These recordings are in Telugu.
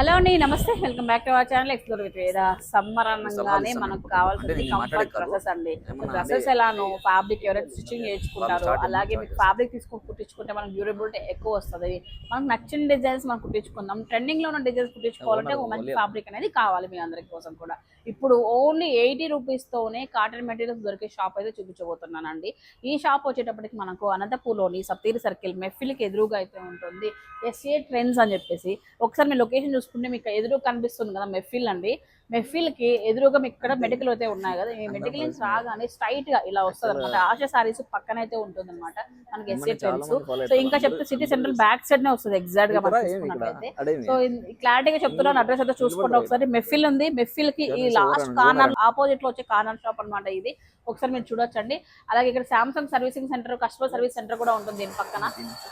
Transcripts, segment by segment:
హలో అండి namaste. Welcome back to our channel explore with Veda. Summer అనగానే మనకు కావాల్సింది కంఫర్ట్ డ్రెస్సెస్ అండి. డ్రెస్సెస్ ఎలాను ఫ్యాబ్రిక్ ఎవరైతే స్టిచ్చింగ్ చేయించుకుంటారో అలాగే మీకు ఫ్యాబ్రిక్ తీసుకొని కుట్టించుకుంటే మనకు డ్యూరబిలిటీ ఎక్కువ వస్తుంది. మనకు నచ్చిన డిజైన్స్ మనం కుట్టించుకుందాం. ట్రెండింగ్లో ఉన్న డిజైన్స్ కుట్టించుకోవాలంటే ఒక మంచి ఫ్యాబ్రిక్ అనేది కావాలి మీ అందరి కోసం కూడా. ఇప్పుడు ఓన్లీ ఎయిటీ రూపీస్ తోనే కాటన్ మెటీరియల్స్ దొరికే షాప్ అయితే చూపించబోతున్నానండి. ఈ షాప్ వచ్చేటప్పటికి మనకు అనంతపూర్లోని సప్తీరి సర్కిల్ మెఫిల్కి ఎదురుగా అయితే ఉంటుంది. ఎస్ఏ ట్రెండ్స్ అని చెప్పేసి. ఒకసారి మీ లొకేషన్ చూసుకుంటే మీకు ఎదురు కనిపిస్తుంది కదా మెఫిల్ అండి. మెఫిల్కి ఎదురుగా మీకు ఇక్కడ మెడికల్ అయితే ఉన్నాయి కదా. ఈ మెడికల్ నుంచి రాగానే స్ట్రైట్గా ఇలా వస్తుంది అనమాట ఆశ సారీస్ పక్కన అయితే ఉంటుంది అనమాట మనకి ఎస్ఏ ట్రెండ్స్ సో ఇంకా చెప్తే సిటీ సెంట్రల్ బ్యాక్ సైడ్ నే వస్తుంది ఎగ్జాక్ట్గా సో క్లారిటీగా చెప్తున్నాను అడ్రస్ అయితే చూసుకోండి ఒకసారి. మెఫిల్ ఉంది. మెఫిల్కి ఈ లాస్ట్ కార్నర్ ఆపోజిట్లో వచ్చే కార్నర్ షాప్ అన్నమాట ఇది. ఒకసారి మీరు చూడొచ్చండి. అలాగే ఇక్కడ Samsung servicing centre customer service centre కూడా ఉంటుంది దీని పక్కన.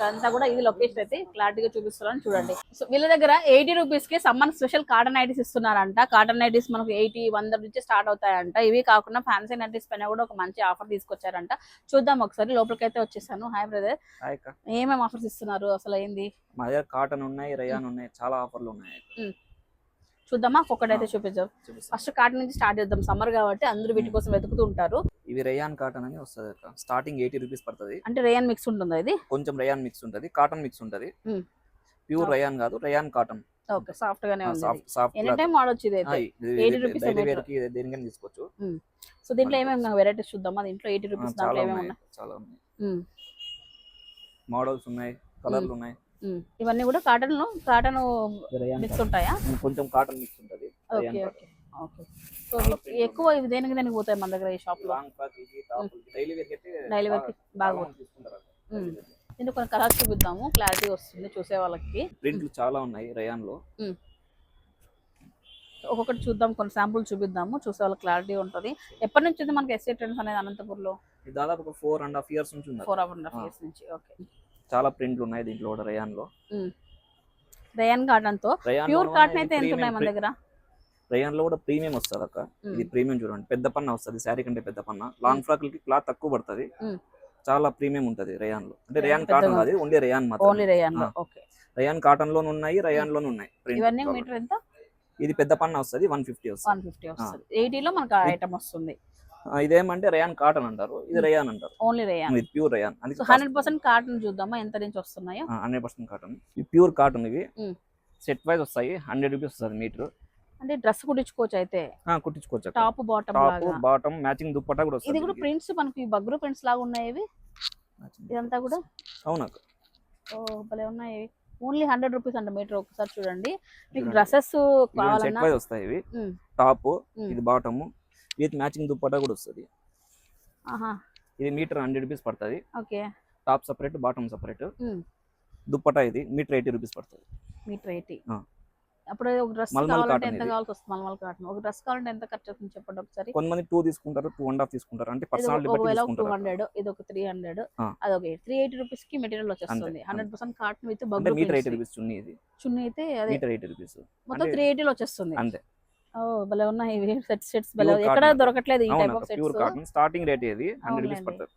అంతా కూడా ఇది లొకేషన్ అయితే క్లారిటీగా చూపిస్తున్నాను చూడండి. సో వీళ్ళ దగ్గర ఎయిటీ రూపీస్కి సమ్మర్ స్పెషల్ కాటన్ నైటీస్ ఇస్తున్నారంట. కాటన్ నైటీస్ మనకు ఎయిటీ వంద నుంచి స్టార్ట్ అవుతాయంట. ఇవి కాకుండా ఫ్యాన్సీ నైటీస్ పైన కూడా ఒక మంచి ఆఫర్ తీసుకొచ్చారంట. చూద్దాం ఒకసారి లోపలికి అయితే వచ్చేసాను హాయ్ బ్రదర్ ఏమేమి ఆఫర్స్ ఇస్తున్నారు? అసలు ఏంది? మా దగ్గర కాటన్ ఉన్నాయి రయాన్ ఉన్నాయి చాలా ఆఫర్లు ఉన్నాయి. చూద్దామా? ఒక్కొక్కటైతే చూపించాం. ఫస్ట్ కాటన్ నుంచి స్టార్ట్ చేద్దాం. సమ్మర్ కాబట్టి అందరూ వీటి కోసం వెతుకుతూ ఉంటారు ఇవి రయాన్ కాటన్ అని వస్తుంది స్టార్టింగ్ ఎయిటీ రూపీస్ పడుతుంది. అంటే రేయన్ మిక్స్ ఉంటుందా ఇది? కొంచెం రయాన్ మిక్స్ ఉంటది కాటన్ మిక్స్ ఉంటది. Hmm. ప్యూర్ రయాన్ కాదు రయాన్ కాటన్ ఓకే. సాఫ్ట్ గానే ఉంది సాఫ్ట్ ఎనీ టైం వాడొచ్చు ఇది అయితే. 80 rupees a meter. వేర్కి దేనికైనా తీసుకోవచ్చు. సో దీంట్లో ఏమేమి వెరైటీస్ చూద్దామా? దీంట్లో ఎయిటీ ఆ, రూపీస్ చాలా దాంట్లో ఏమేమి ఉన్నాయి. చాలా ఉన్నాయి. మోడల్స్ ఉన్నాయి కలర్లు ఉన్నాయి. ఇవన్నీ కూడా కాటన్లో కాటన్ మిక్స్ ఉంటాయా? కొంచెం కాటన్ మిక్స్ ఉంటది. Okay okay. ఓకే. సో ఎక్కువ ఇవి దేనికి దేనికి పోతాయి మన దగ్గర ఈ షాప్లో డైలీ వేర్ wear కి బాగా దీంట్లో కొన్ని కలర్స్ చూపిద్దాము. క్లారిటీ వస్తుంది చూసే వాళ్ళకి. ప్రింట్లు చాలా ఉన్నాయి రయాన్లో ఒక్కొక్కటి చూద్దాం కొన్ని శాంపుల్ చూపిద్దాము. చూసే వాళ్ళకి క్లారిటీ ఉంటుంది. ఎప్పటి నుంచి ఉంది మనకి ఎస్ఏ ట్రెండ్స్ అనేది అనంతపూర్లో? దాదాపు ఒక ఫోర్ అండ్ హాఫ్ ఇయర్స్ నుంచి ఫోర్ అండ్ హాఫ్. ఇయర్స్ నుంచి ఓకే. చాలా ప్రింట్లు ఉన్నాయి దీంట్లో రయాన్లో రయాన్ కాటన్తో ప్యూర్ కాటన్ అయితే ఎంత ఉన్నాయి మన దగ్గర? రయాన్లో కూడా ప్రీమియం వస్తుంది అక్క ఇది ప్రీమియం చూడండి. పెద్ద పన్న వస్తుంది. శారీ కంటే పెద్ద పన్న. లాంగ్ ఫ్రాక్కి క్లాత్ తక్కువ పడుతుంది. చాలా ప్రీమియం ఉంటది రయాన్లో అంటే రయాన్ కాటన్ కాదు only rayon only rayon. Okay. Rayon cotton లోను ఉన్నాయి రయాన్ లోను ఉన్నాయి ఇవన్నీ. మీటర్ ఎంత? ఇది పెద్ద పన్న వస్తుంది వన్ ఫిఫ్టీ వస్తుంది. వన్ ఫిఫ్టీ వస్తుంది. ఎయిటీలో మనకు ఐటమ్ వస్తుంది. ఇదేమంటే రయాన్ కాటన్ అంటారు ఇది రయాన్ అంటారు. Only rayon. ఇది ప్యూర్ రయాన్. అది సో హండ్రెడ్ పర్సెంట్ కాటన్ చూద్దామా ఎంత నుంచి వస్తున్నాయో? Hundred percent cotton. ఇది ప్యూర్ కాటన్ ఇవి. సెట్ వైజ్ వస్తాయి హండ్రెడ్ రూపీస్ వస్తుంది మీటర్. అంటే డ్రెస్ కుట్టించుకోవచ్చు అయితే. కుట్టించుకోవచ్చు top bottom top bottom matching dupatta కూడా ఇది కూడా ప్రింట్స్ మనకి బగ్రు ప్రింట్స్ లాగా ఉన్నాయి ఇవి? ఇదంతా కూడా? అవునక్క ఓ భలే ఉన్నాయి ఓన్లీ హండ్రెడ్ రూపీస్ అంట మీటర్ ఒకసారి చూడండి. మీకు. డ్రెస్సెస్ కావాలన్నా వస్తాయి ఇవి. టాప్. ఇది బాటమ్ విత్ మ్యాచింగ్ దుప్పటా కూడా వస్తుంది. ఆహా. ఇది మీటర్ హండ్రెడ్ రూపీస్ పడుతుంది. Okay. Top separate bottom separate. Dupatta ఇది మీటర్ ఎయిటీ రూపీస్ పడుతుంది. Metre eighty. ఆ. అప్పుడు ఒక డ్రెస్ కావాలంటే ఎంత. కావాల్సి వస్తుంది మల్మల్ కాటన్ ఒక డ్రెస్ కావాలంటే ఎంత ఖర్చు అవుతుంది చెప్పండి ఒకసారి? కొంతమంది టూ తీసుకుంటారు టూ అండ్ హాఫ్ తీసుకుంటారు. అంటే బట్టి ఒకవేళ టూ హండ్రెడ్ ఇది ఒక త్రీ హండ్రెడ్ ఆ. అదొక. త్రీ ఎయిటీ రూపీస్కి మెటీరియల్ వచ్చేస్తుంది. Hundred percent cotton with Bagru metre eighty. Rupees chunni ఇది. చున్నీ అయితే అదే. మీటర్ ఎయిటీ రూపీస్ మొత్తం త్రీ ఎయిటీలో వచ్చేస్తుంది. అంతే. ఓ భలే ఉన్నాయి. సెట్స్ సెట్స్ భలే ఎక్కడ. దొరకట్లేదు ఈ type of sets starting rate ఇది హండ్రెడ్ రూపీస్. పడుతుంది.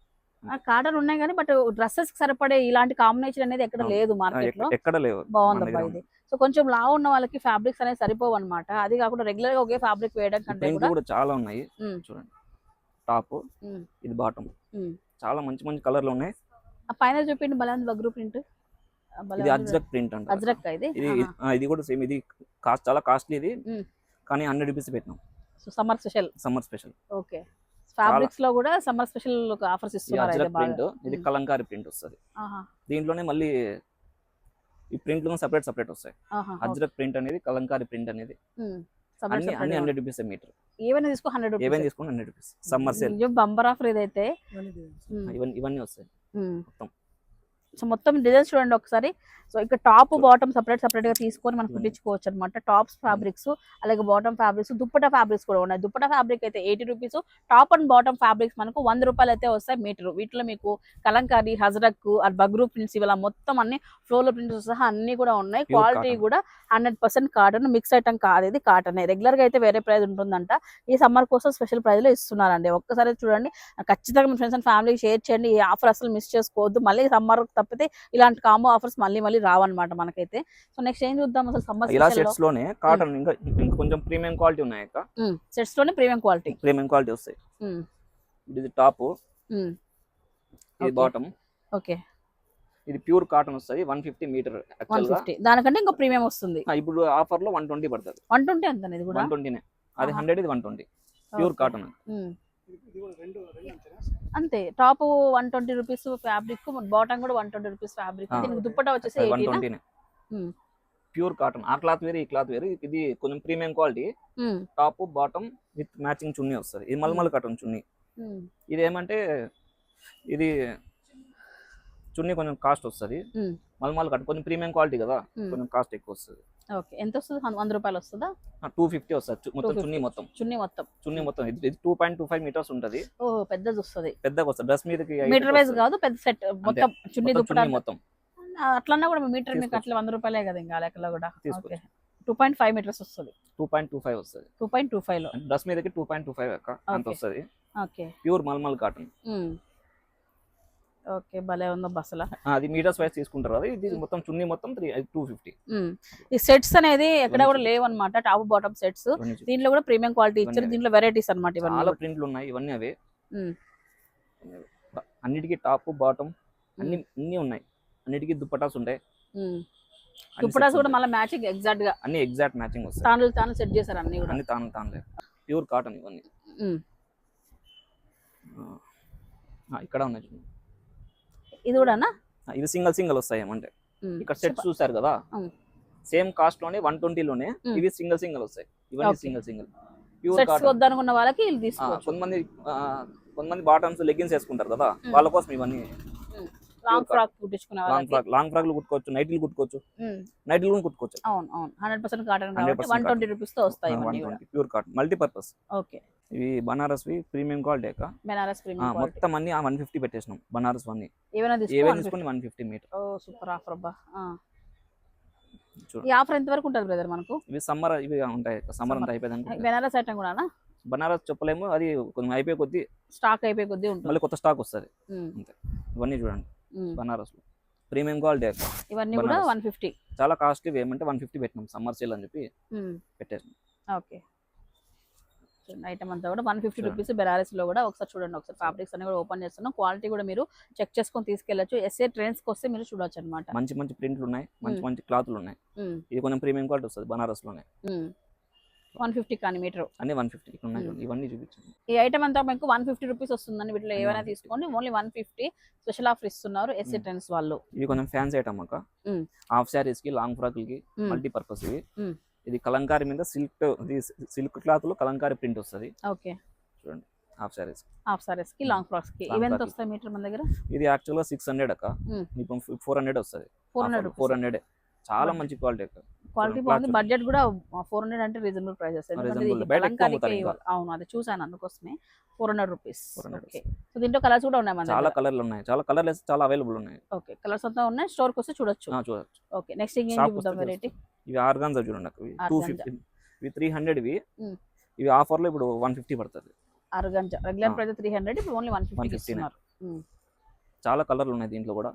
కాటన్ ఉన్నాయి కానీ బట్ డ్రెస్సెస్ సరిపడే ఇలాంటి కాంబినేషన్ అనేది ఎక్కడ. లేదు మార్కెట్లో. ఎక్క- ఎక్కడ లేవు బాగుంది మన అబ్బా దగ్గర ఇది. సో కొంచెం లావు ఉన్న వాళ్ళకి ఫ్యాబ్రిక్స్ అనేది సరిపోవు అనమాట అది కాకుండా రెగ్యులర్గా ఒకే ఫ్యాబ్రిక్ వేయడం కంటే కూడా చాలా ఉన్నాయి. చూడండి. టాప్ ఇది బాటమ్. చాలా మంచి మంచి కలర్లు ఉన్నాయి. ఆ పైన చూపిండి ఉంది బగ్రు ప్రింట్ ఇది అజ్రక్ ప్రింట్ అంట. అజ్రక్ ఇది? ఇది కూడా సేమ్ ఇది కాస్ట్ చాలా కాస్ట్లీ ఇది. కానీ హండ్రెడ్ రూపీస్ పెట్టినాం. So summer special summer special okay. ఫ్యాబ్రిక్స్లో కూడా సమ్మర్ స్పెషల్ ఆఫర్స్ ఇస్తున్నారు ప్రింట్ ఇది. కలంకారీ ప్రింట్ వస్తుంది. ఆహా, దీంట్లోనే మళ్ళీ ఈ ప్రింట్లు సపరేట్ సపరేట్ వస్తాయి. అజ్రక్ ప్రింట్ అనేది కలంకారీ ప్రింట్ అనేది. అన్ని హండ్రెడ్ రూపీస్ మీటర్ ఏవైనా తీసుకో హండ్రెడ్ ఏవైనా రూపీస్ తీసుకుని hundred rupees summer sale bumper offer ఇదైతే. ఇవన్నీ ఇవన్నీ వస్తాయి. మొత్తం. సో మొత్తం డిజైన్స్ చూడండి ఒకసారి. సో ఇక్కడ టాప్ బాటమ్ సపరేట్ సపరేట్గా తీసుకొని మనం. కుట్టించుకోవచ్చు అనమాట టాప్స్ ఫ్యాబ్రిక్స్ అలాగే బాటమ్ ఫ్యాబ్రిక్స్ దుప్పట ఫ్యాబ్రిక్స్ కూడా ఉన్నాయి. దుప్పట ఫ్యాబ్రిక్ అయితే eighty rupees top and bottom fabrics మనకు వంద రూపాయలు అయితే వస్తాయి మీటర్ వీటిలో మీకు కలంకారీ హజరక్ అది బగ్రూ ప్రింట్స్ ఇలా మొత్తం అన్ని ఫ్లోర్ ప్రింట్స్ సహా అన్ని కూడా ఉన్నాయి. క్వాలిటీ. కూడా hundred percent cotton mix item కాదు ఇది కాటన్ రెగ్యులర్గా అయితే వేరే ప్రైస్ ఉంటుందంట. ఈ సమ్మర్ కోసం స్పెషల్ ప్రైస్లో ఇస్తున్నారండి. ఒక్కసారి చూడండి. ఖచ్చితంగా మీ ఫ్రెండ్స్ అండ్ ఫ్యామిలీకి షేర్ చేయండి. ఈ ఆఫర్ అసలు మిస్ చేసుకోవద్దు. మళ్ళీ సమ్మర్ తప్పితే ఇలాంటి కాంబో ఆఫర్స్ మళ్ళీ మళ్ళీ రావన్నమాట మనకైతే. సో నెక్స్ట్ ఏం చూద్దాం అసలు సమ్మర్ ఇలా సెట్స్లోనే కాటన్ ఇంకా కొంచెం ప్రీమియం క్వాలిటీ ఉన్నాయి అక్క. సెట్స్లోనే ప్రీమియం క్వాలిటీ ప్రీమియం క్వాలిటీ వస్తాయి. ఇది టాప్ ఇది. Bottom okay. ఇది ప్యూర్ కాటన్ వస్తుంది వన్ ఫిఫ్టీ మీటర్ దానికంటే ఇంకా ప్రీమియం వస్తుంది. ఆ, ఇప్పుడు ఆఫర్లో వన్ ట్వంటీ పడుతుంది. వన్ ట్వంటీ ఎంత ఇది కూడా? వన్ ట్వంటీనే అది. హండ్రెడ్ ఇది వన్ ట్వంటీ ప్యూర్. కాటన్. అంతే. Top one twenty rupees fabric bottom కూడా వన్ ట్వంటీ రూపీస్ ఫ్యాబ్రిక్. దీనికి దుప్పటా వచ్చేసి ఎయిటీనా ప్యూర్ కాటన్. ఆ క్లాత్ వేరే ఈ క్లాత్ వేరే. ఇది కొంచెం premium quality. Top bottom with matching చున్నీ వస్తుంది. ఇది మల్మల్ కాటన్ చున్నీ. ఇది ఏమంటే ఇది చున్నీ కొంచెం కాస్ట్ వస్తుంది. మల్మల్ కాటన్. కొంచెం ప్రీమియం క్వాలిటీ కదా. కొంచెం కాస్ట్ ఎక్కువ వస్తుంది. ఓకే. ఎంత వస్తుంది? వంద రూపాయలు వస్తుందా? టూ ఫిఫ్టీ వస్తుంది. చు- మొత్తం 250. చున్నీ మొత్తం. చున్నీ మొత్తం. చున్నీ మొత్తం. ఇది two point two five meters ఉంటుంది. ఓ పెద్దది వస్తుంది. పెద్దగా వస్తుంది. డ్రెస్ మీదకి మీటర్ వైజ్. కాదు పెద్ద సెట్ మొత్తం చున్నీ దుప్పటా మొత్తం. అట్లన్నా కూడా మీటర్ మీకు. అట్లా వంద రూపాయలే కదా ఇంకా లెక్కలో కూడా. టూ పాయింట్ ఫైవ్ మీటర్స్ వస్తుంది. టూ పాయింట్ టూ ఫైవ్ వస్తుంది. టూ పాయింట్ టూ ఫైవ్లో. డ్రెస్ మీదకి టూ పాయింట్ టూ ఫైవ్ అంత. వస్తుంది. Okay. Pure mulmul cotton. Okay భలే ఉందో బస్సులో. అది మీటర్స్ వైస్ తీసుకుంటారు కదా ఇది మొత్తం చున్నీ మొత్తం త్రీ టూ ఫిఫ్టీ ఈ సెట్స్ అనేది ఎక్కడ కూడా లేవు అనమాట టాప్ బాటమ్ సెట్స్. దీంట్లో కూడా ప్రీమియం క్వాలిటీ ఇచ్చారు దీంట్లో వెరైటీస్ అనమాట ఇవన్నీ. చాలా. ప్రింట్లు ఉన్నాయి ఇవన్నీ అవే. అన్నిటికీ టాప్ బాటమ్ అన్ని అన్ని ఉన్నాయి. అన్నిటికీ దుప్పటాస్ ఉంటాయి. దుప్పటాస్ కూడా. మళ్ళీ మ్యాచింగ్ ఎగ్జాక్ట్గా. అన్ని ఎగ్జాక్ట్ మ్యాచింగ్ వస్తాయి. తాను తాను సెట్ చేశారు అన్ని కూడా. అన్ని తాను తానులే. ప్యూర్ కాటన్ ఇవన్నీ. ఇక్కడ ఉన్నాయి. ఇది కూడానా ఇది సింగల్ సింగల్ వస్తాయి ఏమంటే ఉమ్. ఇక్కడ సెట్స్ చూసారు కదా. సేమ్ కాస్ట్లోనే వన్లోనే ఉమ్. ఇవి సింగల్ సింగల్ వస్తాయి ఇవన్నీ. సింగల్ సింగల్ ప్యూర్ వద్దనుకున్న వాళ్ళకి కొంతమంది కొంతమంది బాటమ్స్ లెగ్గిన్స్ వేసుకుంటారు కదా. వాళ్ళ కోసం ఇవన్నీ లాంగ్. ఫ్రాక్ కుట్టించుకునే లాంగ్ ఫ్రాక్ లాంగ్ ఫ్రాక్లు కుట్టుకోవచ్చు. నైట్లు కుట్టుకోవచ్చు. నైట్లు కూడా కుట్టుకోవచ్చు. అవును అవును. హండ్రెడ్ పర్సెంట్ కాటన్ 100% కాబట్టి వన్ ట్వంటీ రూపీస్తో వస్తాయి ప్యూర్ కాటన్ మల్టీపర్పస్ ఓకే ఇవి బనారస్వి ప్రీమియం క్వాలిటీ అక్క. బెనారస్ ప్రీమియం మొత్తం అన్ని వన్ ఫిఫ్టీ పెట్టేసినాం. బనారస్ ఏమైనా తీసుకోవాలి తీసుకొని వన్ ఫిఫ్టీ మీటర్ ఓ సూపర్ ఆఫర్ అబ్బా. ఈ ఆఫర్ ఎంత వరకు ఉంటుంది బ్రదర్ మనకు? ఇవి సమ్మర్ ఇవి ఉంటాయి సమ్మర్ అంతా. అయిపోయింది బెనారస్ ఐటమ్ కూడా బనారస్ చెప్పలేము. అది కొంచెం అయిపోయే కొద్దీ స్టాక్ అయిపోయి కొద్దీ ఉంటుంది. మళ్ళీ కొత్త స్టాక్ వస్తుంది. ఉమ్, ఇవన్నీ చూడండి. బనారస్ ప్రీమియం క్వాలిటీ ఇవన్నీ కూడా. వన్ ఫిఫ్టీ చాలా కాస్ట్లీ ఏమంటే వన్ ఫిఫ్టీ పెట్టినాం సమ్మర్ సేల్ అని చెప్పి పెట్టేసినాం. ఓకే. ఐటమ్ అంతా కూడా వన్ ఫిఫ్టీ. రూపీస్ బెనారస్లో కూడా ఒకసారి చూడండి ఒకసారి ఫ్యాబ్రిక్స్ అన్ని కూడా ఓపెన్ చేస్తున్నాం. క్వాలిటీ కూడా మీరు చెక్ చేసుకొని తీసుకెళ్ళచ్చు. ఎస్ఏ ట్రెండ్స్కి వస్తే మీరు చూడొచ్చు అనమాట మంచి మంచి ప్రింట్లు ఉన్నాయి మంచి. మంచి క్లాత్లు ఉన్నాయి. ఇది కొంచెం ప్రీమియం క్వాలిటీ వస్తుంది బనారస్లోనే వన్ ఫిఫ్టీ కానీ మీటర్ అన్ని వన్ ఫిఫ్టీ. చూడండి. ఇవన్నీ చూపించండి ఈ ఐటమ్ అంతా మీకు వన్ ఫిఫ్టీ రూపీస్ వస్తుందని వీటిలో ఏమైనా 150. తీసుకోండి only one fifty special offer ఇస్తున్నారు మ్మ్. ట్రెండ్స్ వాళ్ళు ఇవి కొంచెం ఫ్యాన్సీ ఐటమ్ అక్క. హాఫ్ శారీస్కి లాంగ్ ఫ్రాక్లకి మ్మ్. మల్టీపర్పస్ ఇవి మ్మ్. ఇది కలంకారీ మీద సిల్క్ సిల్క్ క్లాత్లో కలంకారీ ప్రింట్ వస్తుంది ఓకే హాఫ్ శారీస్ హాఫ్ సారీస్కి లాంగ్ ఫ్రాక్స్కి frock కి. వస్తాయి మీటర్ మన దగ్గర ఇది యాక్చువల్గా సిక్స్ హండ్రెడ్ అక్క. ఇప్పుడు ఫోర్ హండ్రెడ్ వస్తుంది ఫోర్ హండ్రెడ్ ఫోర్ హండ్రెడ్ చాలా మంచి క్వాలిటీ అక్క క్వాలిటీ బాగుంది. బడ్జెట్ కూడా ఫోర్ హండ్రెడ్ అంటే రీజనబుల్ ప్రైజెస్. అవును అది చూసాను అందుకోసమే. Four hundred rupees 400 okay so దీంట్లో కలర్స్ కూడా ఉన్నాయి చాలా కలర్లు ఉన్నాయి. చాలా కలర్స్ చాలా అవైలబుల్ ఉన్నాయి. ఓకే కలర్స్ అంతా ఉన్నాయి. స్టోర్కి వస్తే చూడొచ్చు. చూడొచ్చు ఓకే నెక్స్ట్ ఇంకేం చూద్దాం వెరైటీ ఇవి ఆర్గాన్జా చూడండి టూ. ఫిఫ్టీ ఇవి త్రీ హండ్రెడ్ ఇవి. ఇవి ఆఫర్లో ఇప్పుడు వన్ ఫిఫ్టీ పడుతుంది. అరగంట రెగ్యులర్. ప్రైస్ త్రీ హండ్రెడ్ ఇప్పుడు ఓన్లీ వన్ ఫిఫ్టీ 150 నే. ఇస్తున్నారు. చాలా కలర్లు ఉన్నాయి దీంట్లో కూడా.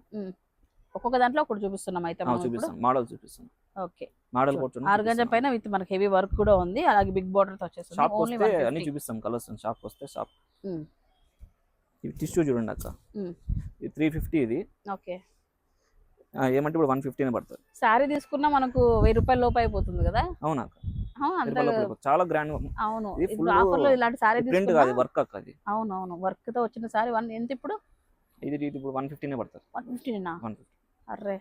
ఒక్కొక్క దాంట్లో ఒకటి చూపిస్తున్నాం అయితే చూపిస్తాను మోడల్ చూపిస్తాను ఓకే. మోడల్ ఆర్గంజా పైన విత్ మనకి హెవీ వర్క్ కూడా ఉంది. అలాగే బిగ్ బార్డర్తో వచ్చేస్తుంది షాప్ వస్తే అన్ని చూపిస్తాం. కలర్స్ షాప్ వస్తే షాప్. ఇవి టిష్యూ చూడండి అక్క. ఇది త్రీ ఫిఫ్టీ ఇది. ఓకే. ఆ, ఏమంటే ఇప్పుడు వన్ ఫిఫ్టీనే పడుతుంది. శారీ తీసుకున్నా మనకు వెయ్యి రూపాయల లోపు అయిపోతుంది కదా? అవునా చాలా గ్రాండ్ అవును. ఇది ఆఫర్లో ఇలాంటి శారీ ప్రింట్ కాదు వర్క్ అక్క అది. అవును అవును వర్క్తో వచ్చిన వన్ ఎంత ఇప్పుడు? ఇది ఇది ఇప్పుడు వన్ ఫిఫ్టీనే పడుతుంది. వన్ ఫిఫ్టీనా వన్ ఫిఫ్టీ అర్రే.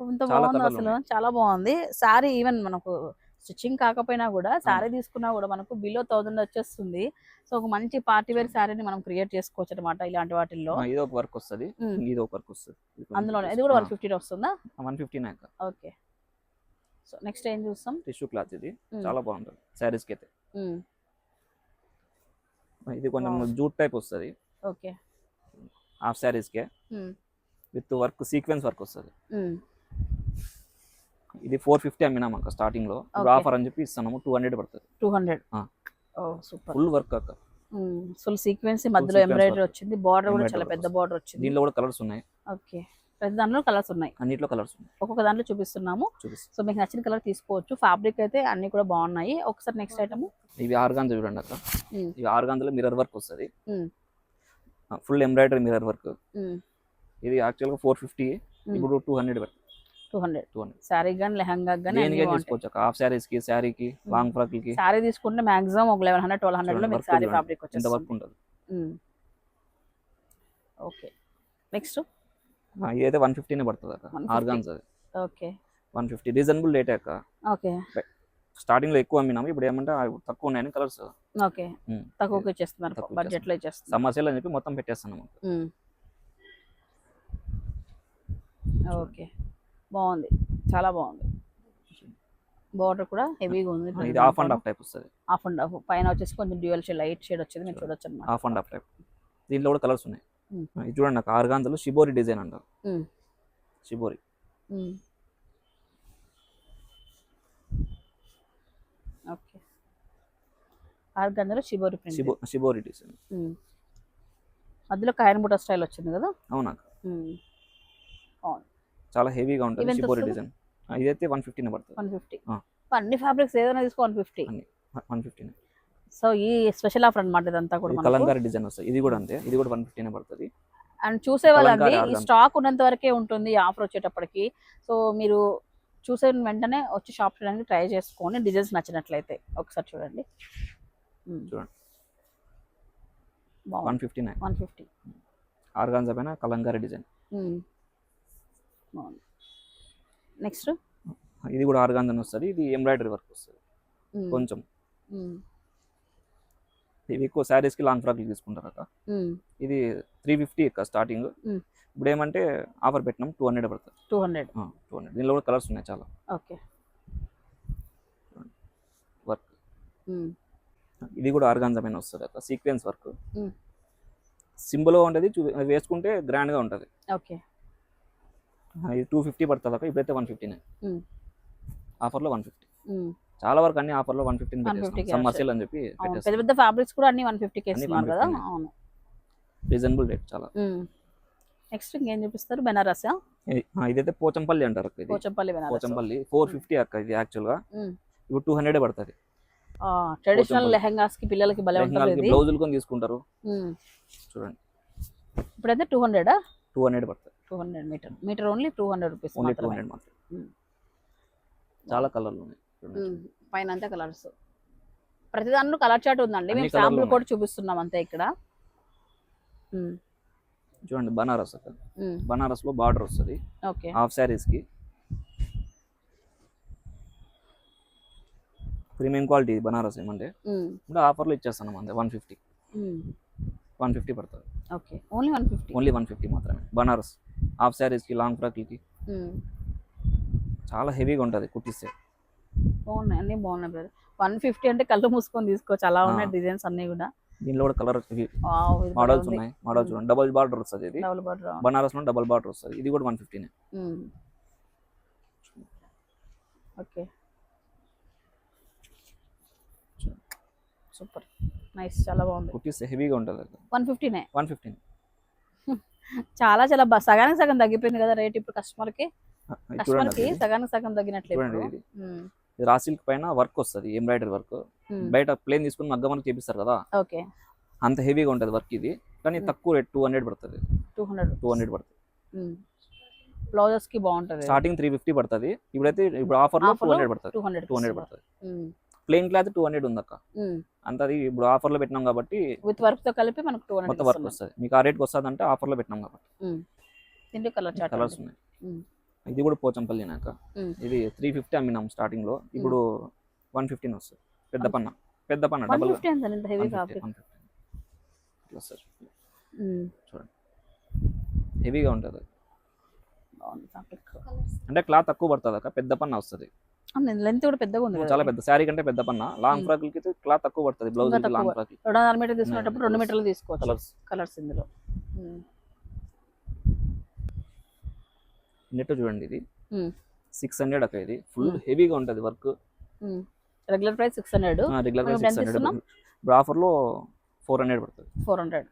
ఇంత బాగుంది అసలు. చాలా బాగుంది. శారీ ఈవెన్ మనకు స్టిచ్చింగ్ కాకపోయినా కూడా శారీ తీసుకున్నా కూడా మనకు బిలో థౌసండ్ వచ్చేస్తుంది. సో ఒక మంచి పార్టీ వేర్ శారీని మనం క్రియేట్ చేసుకోవచ్చు అనమాట ఇలాంటి వాటిల్లో. ఇది ఒక వర్క్ వస్తుంది. ఇది ఒక వర్క్ వస్తుంది. అందులోనే. ఇది కూడా వన్ ఫిఫ్టీ వస్తుందా? వన్ అక్క ఓకే. సో నెక్స్ట్ ఏం చూస్తాం? టిష్యూ క్లాత్ ఇది. చాలా బాగుంటుంది. శారీస్కి అయితే. ఇది కొంచెం. జూట్ టైప్ వస్తుంది. ఓకే. హాఫ్ శారీస్కే. విత్ వర్క్ సీక్వెన్స్ వర్క్ వస్తుంది. ఇది ఫోర్ ఫిఫ్టీ అమ్మినాం అక్క స్టార్టింగ్లో. ఆఫర్ అని చెప్పి ఇస్తున్నాము టూ హండ్రెడ్ పడుతుంది. Two hundred. Super. Full work అక్క. ఫుల్ సీక్వెన్స్ మధ్యలో ఎంబ్రాయిడరీ. వచ్చింది బార్డర్ కూడా చాలా పెద్ద బార్డర్ వచ్చింది. దీనిలో కూడా కలర్స్ ఉన్నాయి. ఓకే. ప్రతి దాంట్లో కలర్స్ ఉన్నాయి. అన్నిట్లో కలర్స్ ఉన్నాయి. ఒక్కొక్క దాంట్లో చూపిస్తున్నాము. చూపిస్తాను సో మీకు నచ్చిన కలర్ తీసుకోవచ్చు. ఫ్యాబ్రిక్ అయితే అన్ని కూడా బాగున్నాయి. ఒకసారి నెక్స్ట్ ఐటమ్ ఇవి ఆర్గాన్స్ చూడండి అక్క. ఇవి ఆర్గాన్స్లో మిర్రర్ వర్క్ వస్తుంది. ఫుల్ ఎంబ్రాయిడరీ మిర్రర్ వర్క్ ఇది యాక్చువల్గా ఫోర్ ఫిఫ్టీ ఇప్పుడు two hundred two hundred two hundred sari కానీ లెహంగా కానీ తీసుకోవచ్చు. హాఫ్ శారీస్కి శారీకి లాంగ్ ఫ్రాక్కి శారీ తీసుకుంటే మాక్సిమం ఒక లెవెన్ హండ్రెడ్ ట్వెల్వ్ హండ్రెడ్లో మీకు శారీ. ఫ్యాబ్రిక్ ఎంత వర్క్ ఉంటుంది. ఓకే నెక్స్ట్ ఇదైతే వన్ ఫిఫ్టీనే పడుతుంది అక్క. 150. ఆర్గాన్స్ అది. Okay one fifty reasonable rate అక్క. ఓకే స్టార్టింగ్లో ఎక్కువ అమ్మినాము. ఇప్పుడు ఏమంటే తక్కువ ఉన్నాయని కలర్స్ ఓకే తక్కువకి ఇచ్చేస్తున్నారు బడ్జెట్లో ఇచ్చేస్తున్నారు సమ్మర్ సేల్ అని చెప్పి మొత్తం పెట్టేస్తున్నాము ఓకే. బాగుంది. చాలా బాగుంది. బార్డర్ కూడా హెవీగా ఉంది. ఇది ఆఫ్ అండ్ ఆఫ్ టైప్ వస్తుంది. ఆఫ్ అండ్ ఆఫ్ పైన వచ్చేసి కొంచెం డ్యూయల్ షేడ్ లైట్ షేడ్ వచ్చింది. మీరు చూడొచ్చు అనమాట ఆఫ్ అండ్ ఆఫ్ టైప్. దీంట్లో కూడా కలర్స్ ఉన్నాయి. ఇది చూడండి నాకు ఆర్గాన్స్లో షిబోరి డిజైన్ అంటారు. Shibori okay. ఆర్గంజలో షిబోరి ప్రింట్ షిబో షిబోరి డిజైన్. మధ్యలో కాయన్ బుట్ట స్టైల్ వచ్చింది కదా? అవునా? ఉమ్. చాలా హెవీగా ఉంటుంది వస్తుంది? డిజైన్. ఇదైతే వన్ ఫిఫ్టీనే పడుతుంది. One fifty. అన్ని ఫ్యాబ్రిక్స్ ఏదైనా తీసుకో వన్ ఫిఫ్టీ. వన్ ఫిఫ్టీనే. సో ఈ స్పెషల్ ఆఫర్ అన్నమాట ఇదంతా కూడా కలంకారీ డిజైన్ వస్తుంది. ఇది కూడా అంతే. ఇది కూడా వన్ ఫిఫ్టీనే పడుతుంది. అండ్ చూసే వాళ్ళండి ఈ. స్టాక్ ఉన్నంత వరకే ఉంటుంది ఈ ఆఫర్ వచ్చేటప్పటికి. సో మీరు చూసే వెంటనే వచ్చి షాప్ చేయడానికి ట్రై చేసుకోండి. డిజైన్స్ నచ్చినట్లయితే. ఒకసారి చూడండి. చూడండి. One fifty nine one fifty. Organza పైన కలంకారీ డిజైన్. బాగుంది నెక్స్ట్ ఇది కూడా ఆర్గాన్జా వస్తుంది ఇది ఎంబ్రాయిడరీ వర్క్ వస్తుంది. కొంచెం. ఇవి ఎక్కువ శారీస్కి లాంగ్ ఫ్రాక్లు తీసుకుంటారు అక్క. ఇది త్రీ ఫిఫ్టీ అక్క స్టార్టింగ్. ఇప్పుడు ఏమంటే ఆఫర్ పెట్టినాం టూ హండ్రెడ్ పడుతుంది. టూ హండ్రెడ్ టూ హండ్రెడ్ దీనిలో కూడా కలర్స్ ఉన్నాయి చాలా. ఓకే వర్క్ ఇది కూడా ఆర్గాన్జా పైన వస్తుంది అక్క సీక్వెన్స్ వర్క్. సింపుల్గా ఉంటుంది చూ అది వేసుకుంటే గ్రాండ్గా ఉంటుంది. ఓకే ఇది టూ ఫిఫ్టీ పడుతుంది అక్క? ఇప్పుడైతే వన్ ఫిఫ్టీనే Mm. ఆఫర్లో వన్ ఫిఫ్టీ చాలా వరకు అన్ని ఆఫర్లో వన్ ఫిఫ్టీన్ 150 కి సమ్మర్. సేల్ అని చెప్పి పెద్ద పెద్ద ఫ్యాబ్రిక్స్ కూడా అన్ని వన్ ఫిఫ్టీకి ఇస్తున్నారు కదా? 150 నే. అవును. రీజనబుల్ రేట్ చాలా. నెక్స్ట్ ఇంకేం చూపిస్తారు? బెనారస్ ఇదైతే పోచంపల్లి అంటారు ఇది. పోచంపల్లి పోచంపల్లి ఫోర్ ఫిఫ్టీ అక్క ఇది యాక్చువల్గా Mm. ఇప్పుడు టూ హండ్రెడ్ పడుతుంది. ట్రెడిషనల్. లెహంగాస్కి పిల్లలకి భలే ఉంటుంది బ్లౌజులు కొని తీసుకుంటారు. చూడండి. ఇప్పుడైతే టూ హండ్రెడా టూ హండ్రెడ్ పడుతుంది. Two hundred meter. Meter only two hundred rupees only two మాత్రమే. హండ్రెడ్ మాత్రం. చాలా కలర్లు ఉన్నాయి. పైన అంతా కలర్స్. ప్రతి దాంట్లో కలర్ చార్ట్ ఉందండి. మేము శాంపుల్. కూడా చూపిస్తున్నాం అంతే ఇక్కడ. చూడండి బనారస్ అక్క. ఉమ్. బనారస్లో బార్డర్ వస్తుంది. ఓకే. హాఫ్ శారీస్కి ప్రీమియం క్వాలిటీ బనారస్ ఏమంటే. ఇప్పుడు ఆఫర్లో ఇచ్చేస్తాను అంతే వన్ ఫిఫ్టీ. వన్ ఫిఫ్టీ పడుతుంది. Okay. Only one fifty. Only one fifty మాత్రమే. బనారస్. హాఫ్ శారీస్కి లాంగ్ ఫ్రాక్లకి. చాలా హెవీగా ఉంటుంది కుట్టిస్తే. బాగున్నాయి అన్ని బాగున్నాయి బ్రదర్. వన్ ఫిఫ్టీ అంటే కళ్ళు మూసుకొని తీసుకోవచ్చు. అలా ఉన్నాయి. డిజైన్స్ అన్ని కూడా. దీనిలో కూడా కలర్ మోడల్స్. ఉన్నాయి మోడల్స్ చూడండి డబుల్ బార్డర్ వస్తుంది ఇది. డబుల్ బార్డర్ బనారస్లో డబుల్ బార్డర్ వస్తుంది. ఇది కూడా వన్ ఫిఫ్టీనే. ఓకే. సూపర్. నైస్ చాలా బాగుంది. కుట్టిస్తే హెవీగా ఉంటుంది వన్ ఫిఫ్టీనే? One fifteen. చాలా చాలా సగానికి సగం తగ్గిపోయింది కదా రేట్ ఇప్పుడు కస్టమర్కి కస్టమర్కి. సగానికి సగం తగ్గినట్లే. ఇది. రా సిల్క్ పైన వర్క్ వస్తుంది ఎంబ్రాయిడరీ వర్క్. బయట ప్లేన్ తీసుకుని మగ్గ మనకి చేపిస్తారు కదా. ఓకే. అంత హెవీగా ఉంటుంది వర్క్ ఇది. కానీ. తక్కువ రేట్ టూ హండ్రెడ్ పడుతుంది. టూ హండ్రెడ్ టూ హండ్రెడ్ పడుతుంది. బ్లౌజెస్కి బాగుంటది. స్టార్టింగ్ త్రీ ఫిఫ్టీ పడుతుంది. ఇప్పుడైతే ఇప్పుడు ఆఫర్లో టూ హండ్రెడ్ పడుతుంది. టూ హండ్రెడ్ టూ హండ్రెడ్ పడుతుంది. ప్లెయిన్ క్లాత్ టూ హండ్రెడ్ ఉంది అక్క అంత అది ఇప్పుడు ఆఫర్లో పెట్టినాం కాబట్టి విత్ వర్క్తో కలిపి మనకు టూ మొత్తం వర్క్ హండ్రెడ్ వస్తుంది. మీకు ఆ రేట్కి వస్తుంది అంటే ఆఫర్లో పెట్టినాం కాబట్టి. దీంట్లో కలర్ చార్ట్ కలర్స్ ఉన్నాయి. ఇది కూడా పోచంపల్లి నాక Mm. ఇది త్రీ ఫిఫ్టీ అమ్మినాం స్టార్టింగ్లో ఇప్పుడు వన్ ఫిఫ్టీన్ వస్తుంది. పెద్ద పన్న. పెద్ద పన్న డబల్ ఫ్యాబ్రిక్ హెవీగా ఉంటుంది. అంటే క్లాత్ తక్కువ పడుతుంది అక్క. పెద్ద పన్న వస్తుంది. లెంత్ కూడా పెద్దగా ఉంది చాలా పెద్ద శారీ కంటే పెద్ద పన్న లాంగ్. ఫ్రాక్కి క్లాత్ తక్కువ పడుతుంది బ్లౌజ్ లాంగ్. ఫ్రాక్ రెండున్నర మీటర్ తీసుకునేటప్పుడు రెండు మీటర్లు తీసుకోవచ్చు కలర్స్ కలర్స్ ఇందులో. నెట్ చూడండి ఇది. సిక్స్ హండ్రెడ్ అక్క ఇది ఫుల్. హెవీగా ఉంటుంది work. Regular price six hundred regular మనం సిక్స్ హండ్రెడ్ ఇస్తున్నాం? ఇప్పుడు ఆఫర్లో ఫోర్ హండ్రెడ్ పడుతుంది ఫోర్ హండ్రెడ్.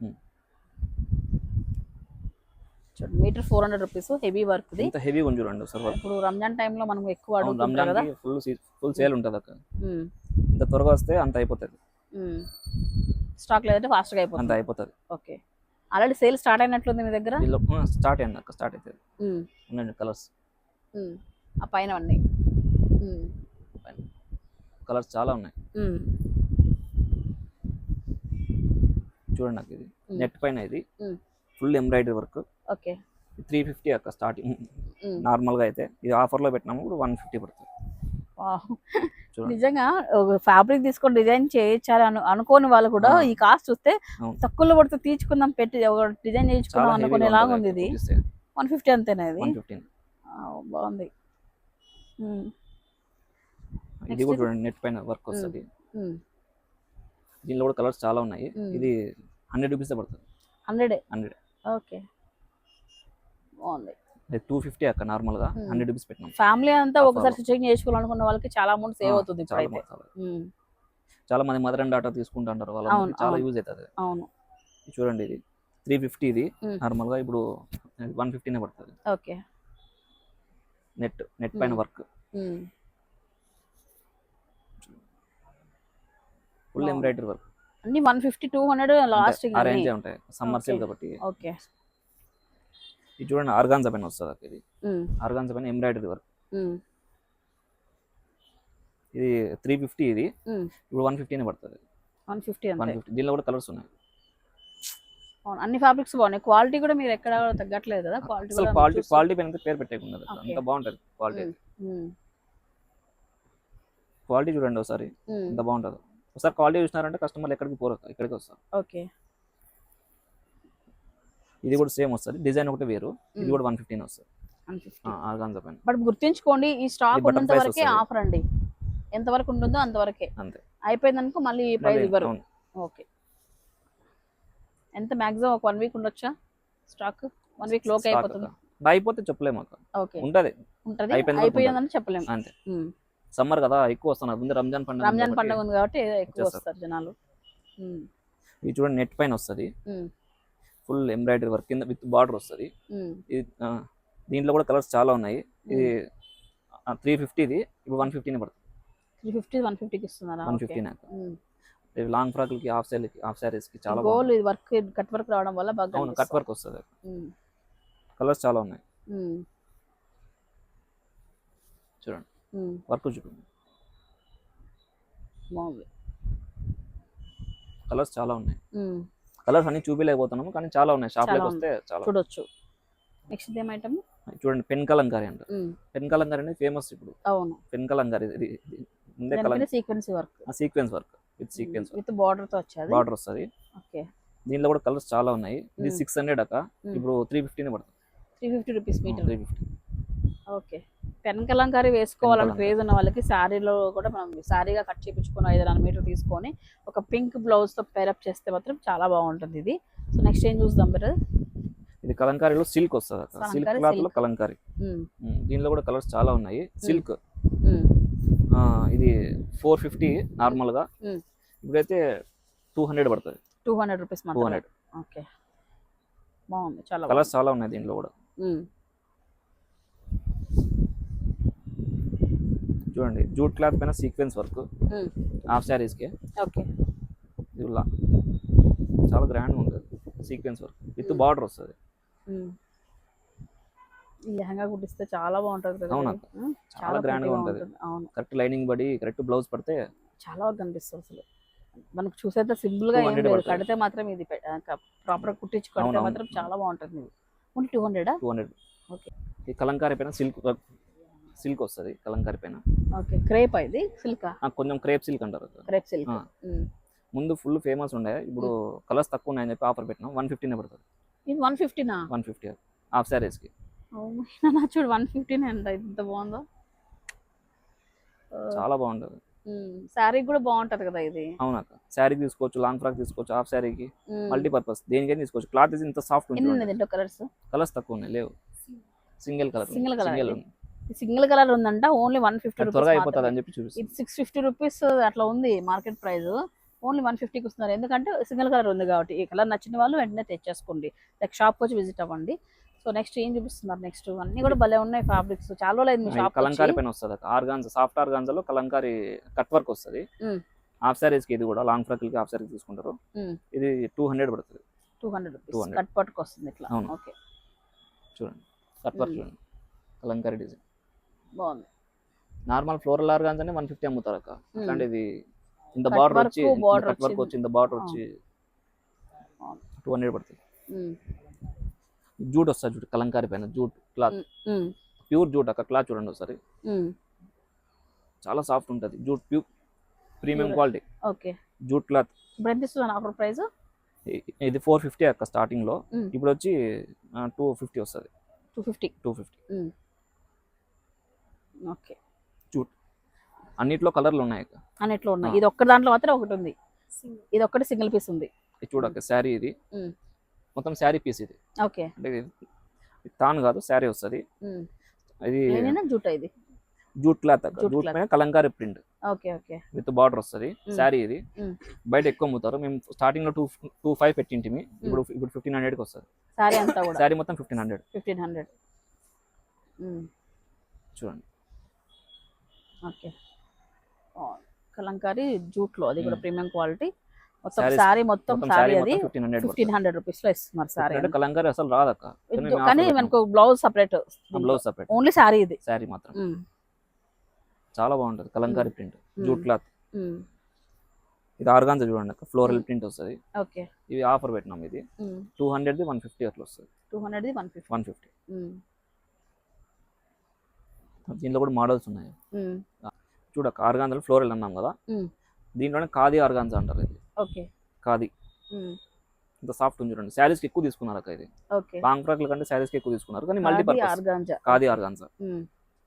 చూడండి. Meter four hundred rupees heavy work ఇది హెవీ ఉంది చూడండి సార్ ఇప్పుడు రంజాన్ టైంలో మనం ఎక్కువ కదా. ఫుల్ ఫుల్ సేల్ ఉంటుంది అక్క. ఇంత త్వరగా వస్తే అంత అయిపోతుంది. స్టాక్ లేదంటే ఫాస్ట్గా అంత అయిపోతుంది. అయిపోతుంది. ఓకే. ఆల్రెడీ సేల్ స్టార్ట్ అయినట్లుంది మీ దగ్గర? స్టార్ట్ అయింది అక్క స్టార్ట్ అవుతుంది ఉండండి కలర్స్. ఆ పైన ఉమ్, కలర్స్ చాలా ఉన్నాయి. చూడండి నాకు ఇది. నెట్ పైన ఇది. Full embroidery work. Okay. Three fifty అక్క స్టార్టింగ్. నార్మల్గా అయితే ఇది ఆఫర్లో పెట్టినాము ఇప్పుడు వన్ ఫిఫ్టీ పడుతుంది. నిజంగా ఫ్యాబ్రిక్ తీసుకొని డిజైన్ చేయించాలి అను అనుకోని వాళ్ళు కూడా. ఈ కాస్ట్ చూస్తే. తక్కువలో పడితే తీర్చుకుందాం పెట్టి ఒక డిజైన్ చేయించుకుందాం అనుకునే లాగా ఉంది ఇది. వన్ ఫిఫ్టీ అంతేనా ఇది? బాగుంది. ఇది కూడా? చూడండి నెట్ పైన వర్క్ వస్తుంది. దీనిలో కూడా కలర్స్ చాలా ఉన్నాయి. ఇది హండ్రెడ్ రూపీస్ పడుతుంది. హండ్రెడ్? హండ్రెడ్. ఓకే. బాగుంది. టూ ఫిఫ్టీ అక్క నార్మల్గా. హండ్రెడ్ రూపీస్ పెట్టినాం. ఫ్యామిలీ అంతా. ఒకసారి స్టిచ్చింగ్ చేసుకోవాలనుకున్న వాళ్ళకి చాలా అమౌంట్ సేవ్ అవుతుంది చాలా మంది మదర్ అండ్ డాటర్ తీసుకుంటుంటారు అవును, వాళ్ళకి చాలా. యూజ్ అవుతుంది. అవును. చూడండి ఇది. త్రీ ఫిఫ్టీ ఇది. నార్మల్గా ఇప్పుడు వన్ ఫిఫ్టీనే పడుతుంది. ఓకే. నెట్ నెట్ పైన. వర్క్. ఫుల్. ఎంబ్రాయిడరీ వర్క్ అన్ని one fifty two hundred last ఆ రేంజ్ ఉంటాయి. Summer sale. కాబట్టి. ఓకే. ఇది చూడండి ఆర్గాన్జా పైన వస్తుంది ఇది. ఆర్గాన్జా పైన ఎంబ్రాయిడరీ వర్క్. ఇది త్రీ ఫిఫ్టీ ఇది. ఇప్పుడు వన్ ఫిఫ్టీనే పడుతుంది. వన్ ఫిఫ్టీ వన్ ఫిఫ్టీ దీనిలో కూడా కలర్స్ ఉన్నాయి. అవును అన్ని ఫ్యాబ్రిక్స్ బాగున్నాయి. క్వాలిటీ కూడా మీరు ఎక్కడ తగ్గట్లేదు కదా. క్వాలిటీ క్వాలిటీ క్వాలిటీ పైన పేరు పెట్టేయకుండా Okay. అంత బాగుంటుంది క్వాలిటీ. క్వాలిటీ చూడండి ఒకసారి. ఎంత బాగుంటుంది. ఒకసారి క్వాలిటీ చూసినారంటే కస్టమర్లు ఎక్కడికి పోరు ఇక్కడికి వస్తారు. ఓకే. ఇది కూడా సేమ్ వస్తుంది. డిజైన్ ఒకటి వేరు. ఇది కూడా వన్ ఫిఫ్టీన్ వస్తుంది. ఆర్గాన్జా పైన బట్ గుర్తుంచుకోండి ఈ స్టాక్ ఉన్నంత వరకే. ఆఫర్ అండి. ఎంత వరకు ఉంటుందో అంతవరకే అంతే. అయిపోయిందనుకో మళ్ళీ ప్రైస్ ఇవ్వరు. ఓకే. ఎంత మాక్సిమం ఒక వన్ వీక్ ఉండొచ్చా స్టాక్ వన్ వీక్లోకి అయిపోతుంది. అయిపోతే చెప్పలేము అక్క. ఓకే. ఉంటది. ఉంటది. అయిపోయిందని చెప్పలేము. అంతే. సమ్మర్ కదా ఎక్కువ వస్తున్నారు. ముందు రంజాన్ పండుగ రంజాన్ పండుగ ఉంది కాబట్టి ఎక్కువ. వస్తారు జనాలు. ఇది చూడండి నెట్ పైన వస్తుంది. ఫుల్ ఎంబ్రాయిడరీ వర్క్ కింద విత్ బార్డర్ వస్తుంది. ఇది దీంట్లో కూడా కలర్స్ చాలా ఉన్నాయి ఇది త్రీ ఫిఫ్టీది ఇప్పుడు వన్ ఫిఫ్టీనే పడుతుంది త్రీ ఫిఫ్టీ వన్ ఫిఫ్టీకి ఇస్తున్నారా వన్ ఉమ్. ఇది లాంగ్ ఫ్రాక్లకి హాఫ్ సారీకి హాఫ్ సారీస్కి చాలా గోల్ ఇది వర్క్ కట్ వర్క్ రావడం వల్ల బాగా అవును కట్. వర్క్ వస్తుంది. కలర్స్ చాలా ఉన్నాయి. చూడండి. వర్క్ చూడండి బాగుంది కలర్స్ చాలా ఉన్నాయి. కలర్స్ అన్ని చూపించలేకపోతున్నాము కానీ చాలా ఉన్నాయి. షాప్ చాలా లోకి వస్తే చాలా. చూడొచ్చు. నెక్స్ట్ ఏం ఐటమ్ చూడండి పెన్ కలంకారీ అంటారు పెన్ కలంకారీ అనేది ఫేమస్ ఇప్పుడు. అవును. పెన్ కలంకారీ ఇది ఇది ఉందే కలం దానిపైన sequence work sequence work with sequence with బార్డర్తో వచ్చేది? బార్డర్ వస్తుంది. ఓకే. దీనిలో కూడా కలర్స్ చాలా ఉన్నాయి. ఇది. సిక్స్ హండ్రెడ్ అక్క. ఇప్పుడు త్రీ ఫిఫ్టీనే పడుతుంది. Three fifty rupees meter three fifty okay. Pen kalamkari వేసుకోవాలని. క్రేజ్ ఉన్న వాళ్ళకి శారీలో కూడా మనం శారీగా కట్ చేయించుకొని ఐదు మీటర్ తీసుకొని ఒక పింక్ బ్లౌజ్తో పేరప్ చేస్తే మాత్రం చాలా బాగుంటుంది ఇది. సో నెక్స్ట్ ఏం చూద్దాం మీరు ఇది కలంకారీలో సిల్క్ వస్తుంది సిల్క్ క్లాత్లో. కలంకారీ. ఉమ్, Hmm. దీనిలో కూడా కలర్స్ చాలా ఉన్నాయి. సిల్క్ ఉమ్, ఇది ఫోర్ ఫిఫ్టీ నార్మల్గా. Hmm. ఇప్పుడైతే టూ హండ్రెడ్ పడుతుంది. Two hundred rupees two hundred okay బాగుంది. చాలా కలర్స్ చాలా ఉన్నాయి దీంట్లో కూడా బాగుంది. ఉమ్, చూడండి జూట్ క్లాత్ పైన సీక్వెన్స్ వర్క్. హాఫ్ శారీస్కి. ఓకే. ఇది లా- చాలా గ్రాండ్ ఉంటుంది సీక్వెన్స్ వర్క్. విత్. బార్డర్ వస్తుంది. లెహంగా కుట్టిస్తే చాలా బాగుంటుంది కదా అవును? చాలా grand గా pretty ఉంటది. అవును. కరెక్ట్ లైనింగ్ బడి కరెక్ట్ బ్లౌజ్ పడితే చాలా బాగా కనిపిస్తుంది అసలు. మనకు చూసేంత సింపుల్గా ఏం 200 లేదు. కడితే మాత్రం ఇది ప్రాపర్ కుట్టించి కడితే అవునవును. మాత్రం చాలా బాగుంటుంది ఇది. ఓన్లీ టూ హండ్రెడా టూ హండ్రెడ్ ఓకే. ఈ కలంకారీ పైన సిల్క్ సిల్క్ వస్తుంది కలంకారీ పైన. ఓకే క్రేప్ ఇది? సిల్కా? కొంచెం క్రేప్ సిల్క్ అంటారు. Crepe silk. ముందు ఫుల్ ఫేమస్ ఉండే. ఇప్పుడు కలర్స్ తక్కువ ఉన్నాయని చెప్పి ఆఫర్ పెట్టినాం. వన్ ఫిఫ్టీనే పడుతుంది. ఇది వన్ ఫిఫ్టీనా? వన్ ఫిఫ్టీ హాఫ్ శారీస్కి. చూడు వన్ ఫిఫ్టీనే అంట. ఇంత బాగుందో? చాలా బాగుంటుంది. శారీ కూడా బాగుంటది కదా ఇది? అవునక్క శారీకి తీసుకోవచ్చు లాంగ్ ఫ్రాక్ తీసుకోవచ్చు హాఫ్ శారీకి. మల్టీపర్పస్. దేనికైనా తీసుకోవచ్చు. క్లాత్ ఇంత సాఫ్ట్ ఉంటుంది కలర్స్? కలర్స్ తక్కువ ఉన్నాయి లేవు. Single colour. సింగిల్ ఇది? సింగిల్ కలర్ ఉందంట ఓన్లీ వన్ ఫిఫ్టీ రూపీస్ ఇది సిక్స్ ఫిఫ్టీ రూపీస్ అట్లా ఉంది మార్కెట్ ప్రైస్. ఓన్లీ వన్ ఫిఫ్టీకి ఇస్తున్నారు ఎందుకంటే సింగిల్ కలర్ ఉంది కాబట్టి ఈ కలర్ నచ్చిన వాళ్ళు వెంటనే తెచ్చేసుకోండి. లైక్ షాప్కి వచ్చి విజిట్ అవ్వండి. సో నెక్స్ట్ ఏం చూపిస్తున్నారు నెక్స్ట్? అన్ని కూడా భలే ఉన్నాయి ఫ్యాబ్రిక్స్ చాలా రోజులు అయింది మీ షాప్ కలంకారీ పైన వస్తుంది. ఆర్గాన్స్ సాఫ్ట్ ఆర్గాన్జాలో కలంకారీ కట్ వర్క్ వస్తుంది. హాఫ్ సారీస్కి ఇది కూడా లాంగ్ ఫ్రాక్కి హాఫ్ సారీ తీసుకుంటారు. ఇది టూ హండ్రెడ్ పడుతుంది. Two hundred rupees 200. కట్ పట్టుకు వస్తుంది ఇట్లా. ఓకే చూడండి. Cut work. చూడండి. కలంకారీ డిజైన్. బాగుంది నార్మల్ ఫ్లోరల్ ఆర్గాన్స్ అని వన్ ఫిఫ్టీ అమ్ముతారు అక్క మ్మ్. అట్లాంటి ఇది ఇంత బార్డర్ వచ్చి కట్ వర్క్. వచ్చి ఇంత బార్డర్. వచ్చి. టూ హండ్రెడ్ పడుతుంది. జూట్ వస్తుంది జూట్ కలంకారీ పైన జూట్ క్లాత్. ప్యూర్ జూట్ అక్క క్లాత్ చూడండి ఒకసారి. చాలా సాఫ్ట్ ఉంటుంది jute pure premium. Quality okay jute cloth ఇప్పుడు ఎంత ఇస్తున్నాను ఆఫర్ ప్రైస్ ఇది ఫోర్ ఫిఫ్టీ అక్క స్టార్టింగ్లో మ్మ్. ఇప్పుడు వచ్చి టూ ఫిఫ్టీ వస్తుంది two fifty two fifty okay. అన్నిట్లో కలర్లు ఉన్నాయి అన్నిట్లో ఉన్నాయి. ఇది ఒక్క దాంట్లో మాత్రం ఒకటి ఉంది. ఇది ఒక్కటి సింగిల్ పీస్ ఉంది. ఇది చూడక్క శారీ ఇది. మొత్తం శారీ పీస్ ఇది. ఓకే. అంటే తాను కాదు శారీ వస్తుంది. ఇది ఏదైనా జూట్ ఇది? Jute cloth jute. పైన kalamkari print. Okay okay. With border వస్తుంది. శారీ ఇది. బయట ఎక్కువ అమ్ముతారు. మేము స్టార్టింగ్లో టూ టూ ఫైవ్ పెట్టింటిమి. ఇప్పుడు ఇప్పుడు ఫిఫ్టీన్ హండ్రెడ్కి వస్తుంది. సారీ అంతా కూడా. శారీ మొత్తం ఫిఫ్టీన్ హండ్రెడ్ ఫిఫ్టీన్ హండ్రెడ్ చూడండి. ఓకే. కలంకారీ జూట్లో అది కూడా. Premium quality. మొత్తం సారీ మొత్తం సారీ అది ఫిఫ్టీన్ హండ్రెడ్ రూపీస్లో ఇస్తున్నారు సారీ కలంకారీ అసలు రాదక్క. కానీ మనకు blouse separate. Blouse separate. Only sari ఇది. శారీ మాత్రం. చాలా బాగుంటది కలంకారీ ప్రింట్. Jute cloth. ఇది ఆర్గాన్జా చూడండి అక్క. ఫ్లోరల్ ప్రింట్ వస్తుంది. ఓకే. ఇవి ఆఫర్ పెట్టినాం ఇది. టూ హండ్రెడ్ వన్ ఫిఫ్టీ అట్లా వస్తుంది. Two hundred one fifty one fifty. దీంట్లో కూడా మోడల్స్ ఉన్నాయి. మ్మ్. చూడక్క ఆర్గాన్జాలో ఫ్లోరల్ అన్నాం కదా. దీంట్లోనే ఖాదీ ఆర్గాన్జా అంటారు ఇది. ఓకే. ఖాదీ. ఇంత సాఫ్ట్ ఉంది చూడండి. శారీస్కి ఎక్కువ తీసుకున్నారు అక్క ఇది. లాంగ్ ఫ్రాక్ల కంటే శారీస్కి ఎక్కువ తీసుకున్నారు. కానీ multi khadi purpose organza khadi organza.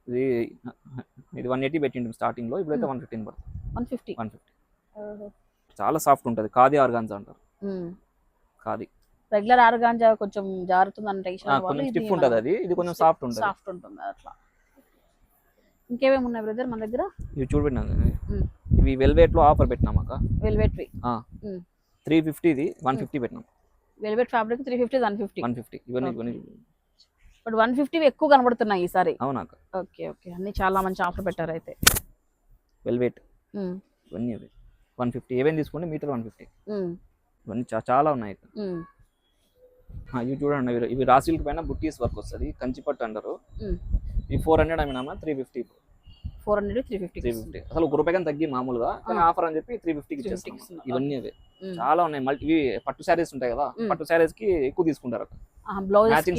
ఇది ఇది వన్ ఎయిటీ పెట్టింది స్టార్టింగ్లో. ఇప్పుడైతే వన్ ఫిఫ్టీన్ పడుతుంది. వన్ ఫిఫ్టీ వన్ ఫిఫ్టీ చాలా సాఫ్ట్ ఉంటుంది. ఖాదీ ఆర్గాన్జా అంటారు. ఖాదీ. రెగ్యులర్ ఆర్గాంజా కొంచెం జారుతుంది కొంచెం స్టిఫ్ ఉంటుంది అది. ఇది కొంచెం సాఫ్ట్ ఉంటుంది. సాఫ్ట్ ఉంటుంది అట్లా. ఇంకేమేమి ఉన్నాయి బ్రదర్ మన దగ్గర? ఇవి చూడబెట్టినాం మ్మ్. ఇవి వెల్వెట్లో ఆఫర్ పెట్టినాం అక్క. వెల్వెట్వి? త్రీ ఫిఫ్టీది వన్ ఫిఫ్టీ పెట్టినాం. Velvet fabric three fifty one fifty? One fifty. ఇవన్నీ. ఇవన్నీ. బట్ వన్ ఫిఫ్టీ ఎక్కువ కనబడుతున్నాయి ఈసారి. అవునా ఓకే ఓకే. అన్ని చాలా మంచి ఆఫర్ పెట్టారు అయితే. వెల్వెట్. ఇవన్నీ వన్ ఫిఫ్టీ. ఏవైనా తీసుకుంటే మీటర్ వన్ ఫిఫ్టీ. ఇవన్నీ చాలా ఉన్నాయి ఇవి చూడండి ఇవి రాసిల్క్ పైన బుట్టీస్ వర్క్ వస్తుంది. కంచిపట్టు అంటారు. ఈ four hundred అమ్మినామా three fifty four hundred three fifty three fifty అసలు ఒక రూపాయి కానీ తగ్గి మామూలుగా కానీ. ఆఫర్ అని చెప్పి త్రీ ఫిఫ్టీకి 350 ఇచ్చేస్తాం. ఇవన్నీ అవే. చాలా ఉన్నాయి. మల్టీ ఇవి పట్టు శారీస్ ఉంటాయి కదా. పట్టు శారీస్కి ఎక్కువ తీసుకుంటారు.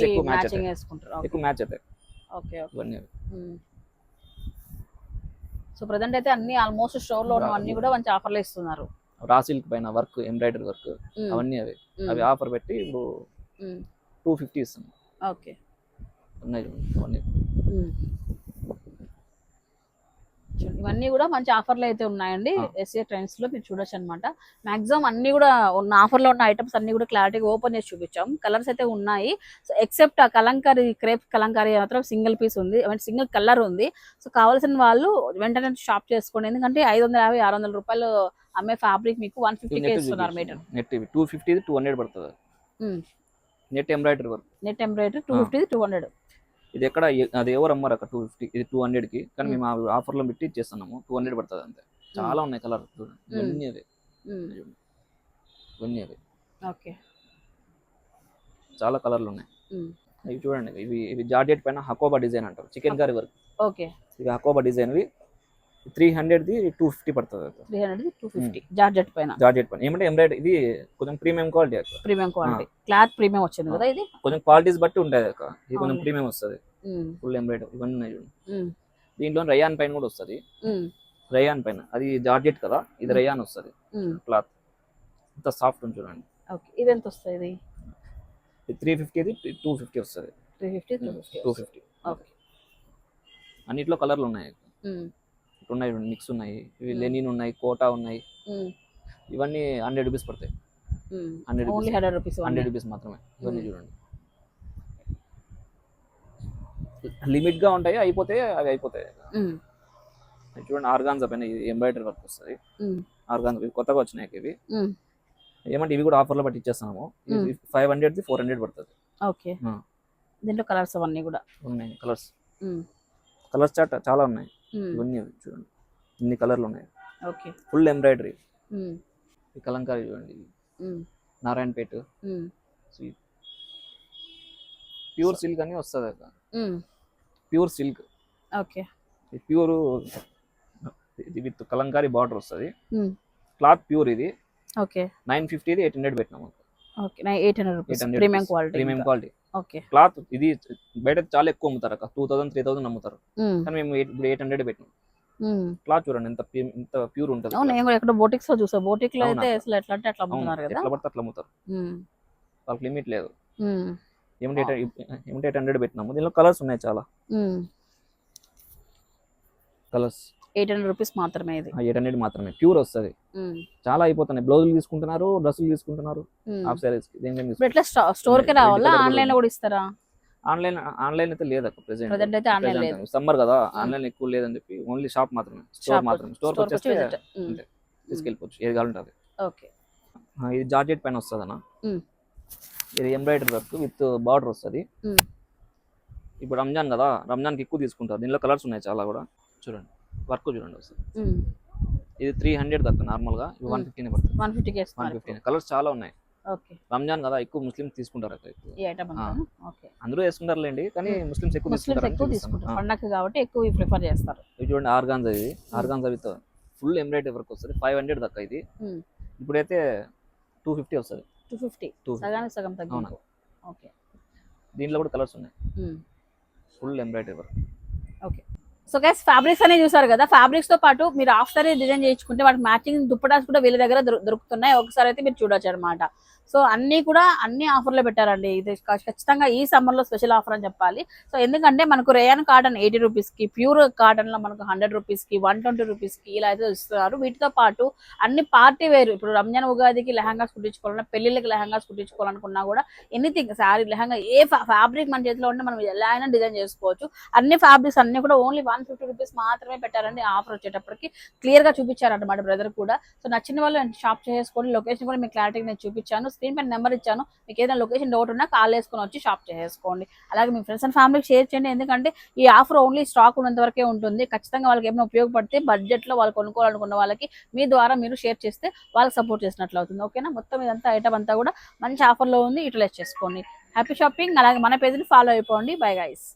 ఎక్కువ match మ్యాచింగ్. వేసుకుంటారు. ఓకే. ఎక్కువ మ్యాచ్ అవుతాయి. ఓకే ఇవన్నీ. సో ప్రజెంట్ అయితే అన్ని ఆల్మోస్ట్ స్టోర్లో ఉన్నవన్నీ కూడా మంచి ఆఫర్లు ఇస్తున్నారు. రా సిల్క్ పైన వర్క్ ఎంబ్రాయిడరీ వర్క్ అవన్నీ అవే. అవి ఆఫర్ పెట్టి ఇప్పుడు టూ ఫిఫ్టీ ఇస్తున్నాం. ఓకే. ఉన్నాయి అవన్నీ. ఇవన్నీ కూడా మంచి ఆఫర్లు అయితే ఉన్నాయండి. ఎస్ఏ ట్రెండ్స్లో మీరు చూడొచ్చు అనమాట మాక్సిమం అన్ని కూడా ఉన్న ఆఫర్లో ఉన్న ఐటమ్స్ అన్ని కూడా క్లారిటీగా ఓపెన్ చేసి చూపించాం. కలర్స్ అయితే ఉన్నాయి. సో ఎక్సెప్ట్ ఆ కలంకారీ క్రేప్ కలంకారీ మాత్రం సింగిల్ పీస్ ఉంది. సింగిల్ కలర్ ఉంది. సో కావాల్సిన వాళ్ళు వెంటనే షాప్ చేసుకోండి. ఎందుకంటే ఐదు వందల యాభై ఆరు వందల రూపాయలు అమ్మే ఫ్యాబ్రిక్ మీకు వన్ ఇస్తున్నారు metre net two fifty two hundred పడుతుంది. Net embroidery work net embroidery two. Fifty two hundred ఇది ఎక్కడ అది ఎవరు అమ్మారు అక్కడ టూ ఫిఫ్టీ ఇది టూ హండ్రెడ్కి? కానీ మ్మ్. ఆఫర్లో పెట్టి ఇచ్చేస్తున్నాము. టూ హండ్రెడ్ పడుతుంది అంతే. చాలా ఉన్నాయి కలర్. చూడండి ఇవన్నీ అవే. ఇవన్నీ అవే. ఓకే. చాలా కలర్లు ఉన్నాయి. ఇవి చూడండి ఇవి ఇవి జార్జెట్ పైన హకోబా డిజైన్ అంటారు. Chikankari work. ఓకే. ఇవి హకోబా డిజైన్ త్రీ హండ్రెడ్ది టూ ఫిఫ్టీ పడుతుంది three hundred two fifty. Georgette పైన. జార్జెట్ పైన. ఏమంటే ఎంబ్రాయిడరీ ఇది కొంచెం ప్రీమియం క్వాలిటీ అక్క. Premium quality. క్లాత్ ప్రీమియం వచ్చింది కదా ఇది? కొంచెం క్వాలిటీస్ బట్టి ఉంటుంది అక్క. ఇది కొంచెం. ప్రీమియం వస్తుంది. ఫుల్ ఎంబ్రాయిడరీ ఇవన్నీ ఉన్నాయి చూడండి దీంట్లో రయాన్ పైన కూడా వస్తుంది. రయాన్ పైన. అది జార్జెట్ కదా? ఇది. రయాన్ వస్తుంది. క్లాత్. ఇంత సాఫ్ట్ ఉంది చూడండి. ఓకే. ఇది ఎంత వస్తుంది? ఇది త్రీ ఫిఫ్టీది టూ ఫిఫ్టీ వస్తుంది. Three fifty two fifty okay. అన్నిట్లో కలర్లు ఉన్నాయి. ఇటు ఉన్నాయి మిక్స్ ఉన్నాయి. ఇవి. లెనిన్ ఉన్నాయి కోటా ఉన్నాయి. ఉమ్, ఇవన్నీ హండ్రెడ్ రూపీస్ పడతాయి. Hundred rupees hundred rupees hundred rupees మాత్రమే. ఇవన్నీ మ్మ్. చూడండి. లిమిట్గా ఉంటాయి? అయిపోతే అవి అయిపోతాయి? చూడండి ఆర్గాన్స్ పైన ఎంబ్రాయిడరీ వర్క్ వస్తుంది. ఆర్గాన్స్ ఇవి కొత్తగా వచ్చినాయి ఇవి. ఏమంటే ఇవి కూడా ఆఫర్లో పట్టి ఇచ్చేస్తాము. ఫైవ్ హండ్రెడ్ది ఫోర్ హండ్రెడ్ పడుతుంది. ఓకే దీంట్లో కలర్స్ అవన్నీ కూడా. ఉన్నాయి కలర్స్ కలర్స్ చాట్ చాలా ఉన్నాయి. ఇవన్నీ చూడండి. ఇన్ని కలర్లు ఉన్నాయి. ఓకే. Full embroidery. ఈ కలంకారీ చూడండి. నారాయణపేట. ఉమ్, ప్యూర్ సిల్క్ అని వస్తుంది అక్క ఉమ్, ప్యూర్ సిల్క్. ఓకే. ప్యూర్ ఇది విత్ కలంకారీ బార్డర్ వస్తుంది. క్లాత్ ప్యూర్ ఇది. ఓకే. నైన్ ఫిఫ్టీ ఇది ఎయిట్ హండ్రెడ్ పెట్టినాము okay. Eight hundred rupees. 800 premium. Quality premium quality. Cloth ఇది బయట చాలా ఎక్కువ అమ్ముతారు అక్క. టూ థౌసండ్ త్రీ థౌసండ్ అమ్ముతారు. కానీ మేము ఇప్పుడు ఎయిట్ హండ్రెడ్ పెట్టినాం. క్లాత్ చూడండి ఎంత ఎంత ప్యూర్ ఉంటుంది అవును నేను కూడా ఎక్కడ బోటిక్స్లో చూసా. బోటిక్లో? అయితే అసలు ఎట్లా అంటే అట్లా అమ్ముతున్నారు కదా. ఎట్లా పడితే అట్లా అమ్ముతారు. వాళ్ళకి లిమిట్ లేదు. ఏమిటి ఏమిటి ఎయిట్ హండ్రెడ్ పెట్టినాము. దీనిలో కలర్స్ ఉన్నాయి చాలా. కలర్స్ ఎయిట్ హండ్రెడ్ రూపీస్ మాత్రమే ఇది. ఎయిట్ హండ్రెడ్ మాత్రమే. ప్యూర్ వస్తుంది. చాలా అయిపోతున్నాయి. బ్లౌజులు తీసుకుంటున్నారు డ్రెస్సులు తీసుకుంటున్నారు. హాఫ్ ఇప్పుడు ఎట్లా స్టోర్కి రావాలా? ఆన్లైన్లో కూడా ఇస్తారా? ఆన్లైన్ ఆన్లైన్ అయితే లేదు అక్క ప్రజెంట్ ప్రెసెంట్ అయితే ఆన్లైన్ లేదు. సమ్మర్ కదా ఆన్లైన్ ఎక్కువ లేదని చెప్పి ఓన్లీ షాప్ మాత్రమే. స్టోర్ మాత్రమే. స్టోర్ వచ్చేస్తే అంతే. తీసుకెళ్ళిపోవచ్చు. ఏది కావాలంటే అది. ఓకే. ఇది జార్జెట్ పైన వస్తుంది అన్న. ఇది ఎంబ్రాయిడరీ వర్క్ విత్ బార్డర్ వస్తుంది. ఇప్పుడు రంజాన్ కదా రంజాన్కి ఎక్కువ తీసుకుంటారు. దీనిలో కలర్స్ ఉన్నాయి చాలా కూడా. చూడండి. వర్క్ చూడండి వస్తుంది ఇది త్రీ హండ్రెడ్ దక్క నార్మల్గా ఇది వన్ ఫిఫ్టీనే పడుతుంది. వన్ ఫిఫ్టీకి వన్ ఫిఫ్టీన్ కలర్స్ చాలా ఉన్నాయి. ఓకే. రంజాన్ కదా ఎక్కువ ముస్లిమ్స్ తీసుకుంటారు అందరూ వేసుకుంటారులేండి కానీ ముస్లిమ్స్ ఎక్కువ తీసుకుంటారు పండగ కాబట్టి ఎక్కువ ప్రిఫర్ చేస్తారు. ఇది చూడండి ఆర్గాన్జా ఇది. Organza with full embroidery work వస్తుంది. ఫైవ్ హండ్రెడ్ దక్క ఇది. ఇప్పుడైతే టూ ఫిఫ్టీ వస్తుంది. టూ ఫిఫ్టీ టూ సగానికి సగం తగ్గింపు. ఓకే. దీంట్లో కూడా కలర్స్ ఉన్నాయి. Full embroidery work okay. So guys fabrics అనేవి చూసారు కదా? ఫ్యాబ్రిక్స్తో పాటు మీరు హాఫ్ సారీ డిజైన్ చేయించుకుంటే వాటికి మ్యాచింగ్ దుప్పటాస్ కూడా వీళ్ళ దగ్గర దొరుకుతున్నాయి. ఒకసారి అయితే మీరు చూడొచ్చు అనమాట సో అన్ని కూడా అన్ని ఆఫర్లో పెట్టారండి. ఇది ఖచ్చితంగా ఈ సమ్మర్లో స్పెషల్ ఆఫర్ అని చెప్పాలి. సో ఎందుకంటే మనకు రేయన్ కాటన్ ఎయిటీ రూపీస్కి ప్యూర్ కాటన్లో మనకు హండ్రెడ్ రూపీస్కి వన్ ట్వంటీ రూపీస్కి ఇలా అయితే ఇస్తున్నారు. వీటితో పాటు అన్ని పార్టీ వేరు ఇప్పుడు రంజాన్ ఉగాదికి లెహంగాస్ కుట్టించుకోవాలన్నా పెళ్ళిళ్ళకి లెహంగాస్ కుట్టించుకోవాలనుకున్నా కూడా ఎనీథింగ్ శారీ లెహంగా ఏ ఫ్యాబ్రిక్ మన చేతిలో ఉంటే మనం ఎలా అయినా డిజైన్ చేసుకోవచ్చు. అన్ని ఫ్యాబ్రిక్స్ అన్ని కూడా ఓన్లీ వన్ ఫిఫ్టీ రూపీస్ మాత్రమే పెట్టారండి ఆఫర్ వచ్చేటప్పటికి. క్లియర్గా చూపించారన్నమాట బ్రదర్ కూడా. సో నచ్చిన వాళ్ళు షాప్ చేసుకోండి. లొకేషన్ కూడా మీకు క్లారిటీగా నేను చూపించాను. స్క్రీన్ పైన నెంబర్ ఇచ్చాను. మీకు ఏదైనా లొకేషన్ డౌట్ ఉన్నా కాల్ వేసుకొని వచ్చి షాప్ చేసుకోండి. అలాగే మీ ఫ్రెండ్స్ అండ్ ఫ్యామిలీకి షేర్ చేయండి. ఎందుకంటే ఈ ఆఫర్ ఓన్లీ స్టాక్ ఉన్నంత వరకే ఉంటుంది. ఖచ్చితంగా వాళ్ళకి ఏమైనా ఉపయోగపడితే బడ్జెట్లో వాళ్ళు కొనుక్కోవాలనుకున్న వాళ్ళకి మీ ద్వారా మీరు షేర్ చేస్తే వాళ్ళకి సపోర్ట్ చేసినట్లు అవుతుంది. ఓకేనా? మొత్తం ఇదంతా ఐటమ్ అంతా కూడా మంచి ఆఫర్లో ఉంది. యూటిలైజ్ చేసుకోండి. Happy shopping. అలాగే మన పేజ్ని ఫాలో అయిపోండి. Bye guys